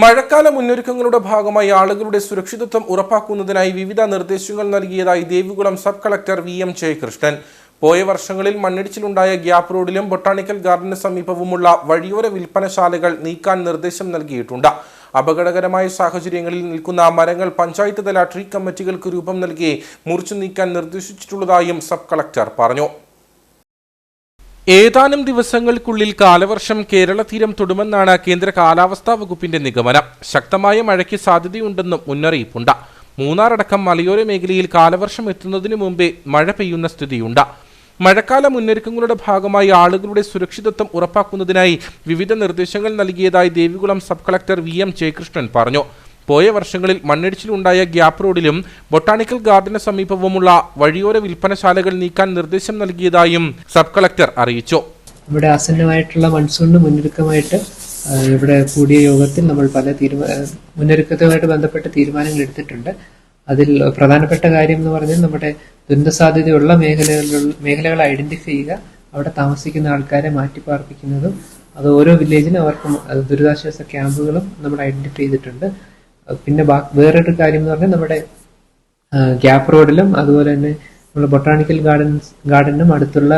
മഴക്കാല മുന്നൊരുക്കങ്ങളുടെ ഭാഗമായി ആളുകളുടെ സുരക്ഷിതത്വം ഉറപ്പാക്കുന്നതിനായി വിവിധ നിർദ്ദേശങ്ങൾ നൽകിയതായി Devikulam sub collector V M Jayakrishnan. പോയ വർഷങ്ങളിൽ മണ്ണിടിച്ചിലുണ്ടായ ഗ്യാപ് റോഡിലും ബൊട്ടാണിക്കൽ ഗാർഡന് സമീപവുമുള്ള വഴിയോര വിൽപ്പനശാലകൾ നീക്കാൻ നിർദ്ദേശം നൽകിയിട്ടുണ്ട്. അപകടകരമായ സാഹചര്യങ്ങളിൽ നിൽക്കുന്ന മരങ്ങൾ പഞ്ചായത്ത് തല ട്രീ കമ്മിറ്റികൾക്ക് രൂപം നൽകി മുറിച്ചു നീക്കാൻ നിർദ്ദേശിച്ചിട്ടുള്ളതായും സബ് കളക്ടർ പറഞ്ഞു. ഏതാനും ദിവസങ്ങൾക്കുള്ളിൽ കാലവർഷം കേരള തീരം തൊടുമെന്നാണ് കേന്ദ്ര കാലാവസ്ഥാ വകുപ്പിന്റെ നിഗമനം. ശക്തമായ മഴയ്ക്ക് സാധ്യതയുണ്ടെന്നും മുന്നറിയിപ്പുണ്ട്. മൂന്നാറടക്കം മലയോര മേഖലയിൽ കാലവർഷം എത്തുന്നതിനു മുമ്പേ മഴ പെയ്യുന്ന സ്ഥിതിയുണ്ട്. മഴക്കാല മുന്നൊരുക്കങ്ങളുടെ ഭാഗമായി ആളുകളുടെ സുരക്ഷിതത്വം ഉറപ്പാക്കുന്നതിനായി വിവിധ നിർദ്ദേശങ്ങൾ നൽകിയതായി Devikulam sub collector V M Jayakrishnan പറഞ്ഞു. പോയ വർഷങ്ങളിൽ മണ്ണിടിച്ചിലുണ്ടായ ഗ്യാപ് റോഡിലും ബൊട്ടാണിക്കൽ ഗാർഡന് സമീപവുമുള്ള വഴിയോര വിൽപ്പനശാലകൾ നീക്കാൻ നിർദ്ദേശം നൽകിയതായും സബ് കളക്ടർ അറിയിച്ചു. ഇവിടെ ആസന്നമായിട്ടുള്ള മൺസൂണിന് മുന്നൊരുക്കമായിട്ട് ഇവിടെ കൂടിയ യോഗത്തിൽ നമ്മൾ പല തീരുമാന മുന്നൊരുക്കത്തുമായിട്ട് ബന്ധപ്പെട്ട തീരുമാനങ്ങൾ എടുത്തിട്ടുണ്ട്. അതിൽ പ്രധാനപ്പെട്ട കാര്യം എന്ന് പറഞ്ഞാൽ നമ്മുടെ ദുരന്ത സാധ്യതയുള്ള മേഖലകളിലുള്ള മേഖലകൾ ഐഡന്റിഫൈ ചെയ്യുക അവിടെ താമസിക്കുന്ന ആൾക്കാരെ മാറ്റി പാർപ്പിക്കുന്നതും അത് ഓരോ വില്ലേജിനും അവർക്ക് ദുരിതാശ്വാസ ക്യാമ്പുകളും നമ്മൾ ഐഡന്റിഫൈ ചെയ്തിട്ടുണ്ട്. പിന്നെ വേറൊരു കാര്യം എന്ന് പറഞ്ഞാൽ നമ്മുടെ ഗ്യാപ്പ് റോഡിലും അതുപോലെ തന്നെ നമ്മുടെ ബൊട്ടാണിക്കൽ ഗാർഡൻസ് ഗാർഡനും അടുത്തുള്ള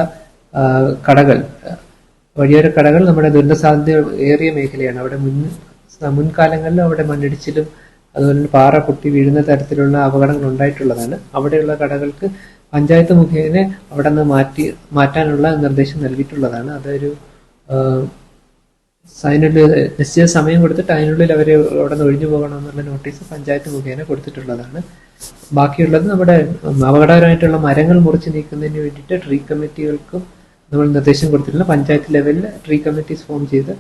കടകൾ വഴിയോര കടകൾ നമ്മുടെ ദുരന്ത സാധ്യത ഏറിയ മേഖലയാണ്. അവിടെ മുൻ മുൻകാലങ്ങളിൽ അവിടെ മണ്ണിടിച്ചിലും അതുപോലെ തന്നെ പാറ പൊട്ടി വീഴുന്ന തരത്തിലുള്ള അപകടങ്ങൾ ഉണ്ടായിട്ടുള്ളതാണ്. അവിടെയുള്ള കടകൾക്ക് പഞ്ചായത്ത് മുഖേന അവിടെ നിന്ന് മാറ്റി മാറ്റാനുള്ള നിർദ്ദേശം നൽകിയിട്ടുള്ളതാണ്. അതൊരു അതിനുള്ളിൽ നിശ്ചിത സമയം കൊടുത്തിട്ട് അതിനുള്ളിൽ അവർ അവിടെ നിന്ന് ഒഴിഞ്ഞു പോകണമെന്നുള്ള നോട്ടീസ് പഞ്ചായത്ത് മുഖേന കൊടുത്തിട്ടുള്ളതാണ്. ബാക്കിയുള്ളത് നമ്മുടെ അപകടകരമായിട്ടുള്ള മരങ്ങൾ മുറിച്ച് നീക്കുന്നതിന് വേണ്ടിയിട്ട് ട്രീ കമ്മിറ്റികൾക്കും നമ്മൾ നിർദ്ദേശം കൊടുത്തിട്ടുണ്ട് പഞ്ചായത്ത് ലെവലിൽ ട്രീ കമ്മിറ്റീസ് ഫോം ചെയ്ത്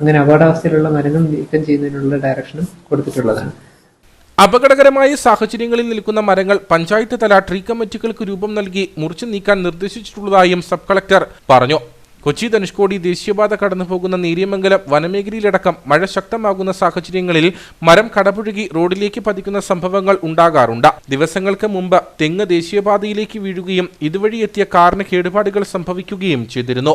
അങ്ങനെ അപകടാവസ്ഥയിലുള്ള മരങ്ങൾ നീക്കം ചെയ്യുന്നതിനുള്ള ഡയറക്ഷനും കൊടുത്തിട്ടുള്ളതാണ്. അപകടകരമായ സാഹചര്യങ്ങളിൽ നിൽക്കുന്ന മരങ്ങൾ പഞ്ചായത്ത് തല ട്രീ കമ്മിറ്റികൾക്ക് രൂപം നൽകി മുറിച്ചു നീക്കാൻ നിർദ്ദേശിച്ചിട്ടുള്ളതായും സബ് കളക്ടർ പറഞ്ഞു. കൊച്ചി ധനുഷ്കോടി ദേശീയപാത കടന്നുപോകുന്ന നേരിയമംഗലം വനമേഖലയിലടക്കം മഴ ശക്തമാകുന്ന സാഹചര്യങ്ങളിൽ മരം കടപുഴുകി റോഡിലേക്ക് പതിക്കുന്ന സംഭവങ്ങൾ ഉണ്ടാകാറുണ്ട്. ദിവസങ്ങൾക്ക് മുമ്പ് തെങ്ങ് ദേശീയപാതയിലേക്ക് വീഴുകയും ഇതുവഴി എത്തിയ കാറിന് കേടുപാടുകൾ സംഭവിക്കുകയും ചെയ്തിരുന്നു.